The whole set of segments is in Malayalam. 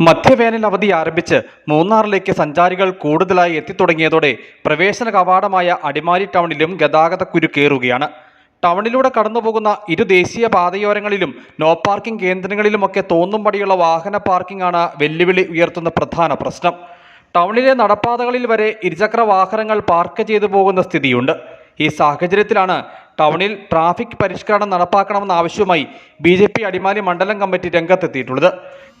മധ്യവേനൽ അവധി ആരംഭിച്ച് മൂന്നാറിലേക്ക് സഞ്ചാരികൾ കൂടുതലായി എത്തിത്തുടങ്ങിയതോടെ പ്രവേശന കവാടമായ അടിമാലി ടൗണിലും ഗതാഗതക്കുരുക്കേറുകയാണ് ടൗണിലൂടെ കടന്നുപോകുന്ന ഇരു ദേശീയ പാതയോരങ്ങളിലും നോ പാർക്കിംഗ് കേന്ദ്രങ്ങളിലുമൊക്കെ തോന്നുംപടിയുള്ള വാഹന പാർക്കിംഗാണ് വെല്ലുവിളി ഉയർത്തുന്ന പ്രധാന പ്രശ്നം. ടൗണിലെ നടപ്പാതകളിൽ വരെ ഇരുചക്ര വാഹനങ്ങൾ പാർക്ക് ചെയ്തു പോകുന്ന സ്ഥിതിയുണ്ട്. ഈ സാഹചര്യത്തിലാണ് ടൗണിൽ ട്രാഫിക് പരിഷ്കരണം നടപ്പാക്കണമെന്ന ആവശ്യവുമായി ബി ജെ പി അടിമാലി മണ്ഡലം കമ്മിറ്റി രംഗത്തെത്തിയിട്ടുള്ളത്.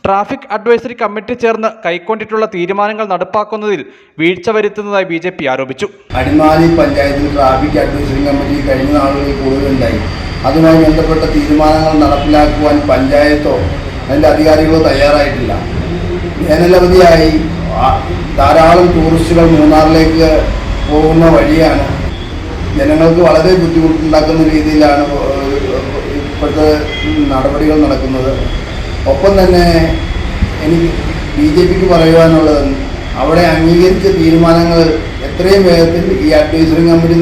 ട്രാഫിക് അഡ്വൈസറി കമ്മിറ്റി ചേർന്ന് കൈക്കൊണ്ടിട്ടുള്ള തീരുമാനങ്ങൾ നടപ്പാക്കുന്നതിൽ വീഴ്ച വരുത്തുന്നതായി ബി ജെ പി ആരോപിച്ചു. അടിമാലി പഞ്ചായത്തിൽ ട്രാഫിക് അഡ്വൈസറി കമ്മിറ്റി കഴിഞ്ഞ നാളുകളിൽ കൂടുതലുണ്ടായി. അതുമായി ബന്ധപ്പെട്ട തീരുമാനങ്ങൾ നടപ്പിലാക്കുവാൻ പഞ്ചായത്തോ അതിന്റെ അധികാരികളോ തയ്യാറായിട്ടില്ല. വേനലവധിയായി ധാരാളം ടൂറിസ്റ്റുകൾ മൂന്നാറിലേക്ക് പോകുന്ന വഴിയാണ് ജനങ്ങൾക്ക് വളരെ ബുദ്ധിമുട്ടുണ്ടാക്കുന്ന രീതിയിലാണ് ഇപ്പോഴത്തെ നടപടികൾ നടക്കുന്നത്. ഒപ്പം തന്നെ എനിക്ക് ബി ജെ പിക്ക് പറയുവാനുള്ളത് അവിടെ അംഗീകരിച്ച തീരുമാനങ്ങൾ എത്രയും വേഗത്തിൽ ഈ അഡ്വൈസറി കമ്മിറ്റി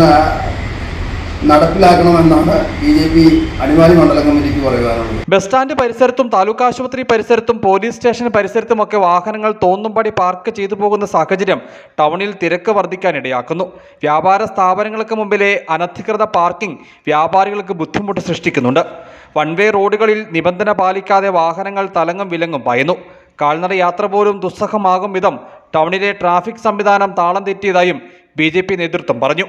നടപ്പിലാക്കണമെന്നാണ് ബി ജെ പി അടിമാലി മണ്ഡലം കമ്മിറ്റിക്ക് പറയുവാനുള്ളത്. ബസ് സ്റ്റാൻഡ് പരിസരത്തും താലൂക്ക് ആശുപത്രി പരിസരത്തും പോലീസ് സ്റ്റേഷൻ പരിസരത്തും ഒക്കെ വാഹനങ്ങൾ തോന്നുംപടി പാർക്ക് ചെയ്തു പോകുന്ന സാഹചര്യം ടൗണിൽ തിരക്ക് വർദ്ധിക്കാനിടയാക്കുന്നു. വ്യാപാര സ്ഥാപനങ്ങൾക്ക് മുമ്പിലെ അനധികൃത പാർക്കിംഗ് വ്യാപാരികൾക്ക് ബുദ്ധിമുട്ട് സൃഷ്ടിക്കുന്നുണ്ട്. വൺ വേ റോഡുകളിൽ നിബന്ധന പാലിക്കാതെ വാഹനങ്ങൾ തലങ്ങും വിലങ്ങും പായുന്നു. കാൽനട യാത്ര പോലും ദുസ്സഹമാകും വിധം ടൗണിലെ ട്രാഫിക് സംവിധാനം താളം തെറ്റിയതായും ബി നേതൃത്വം പറഞ്ഞു.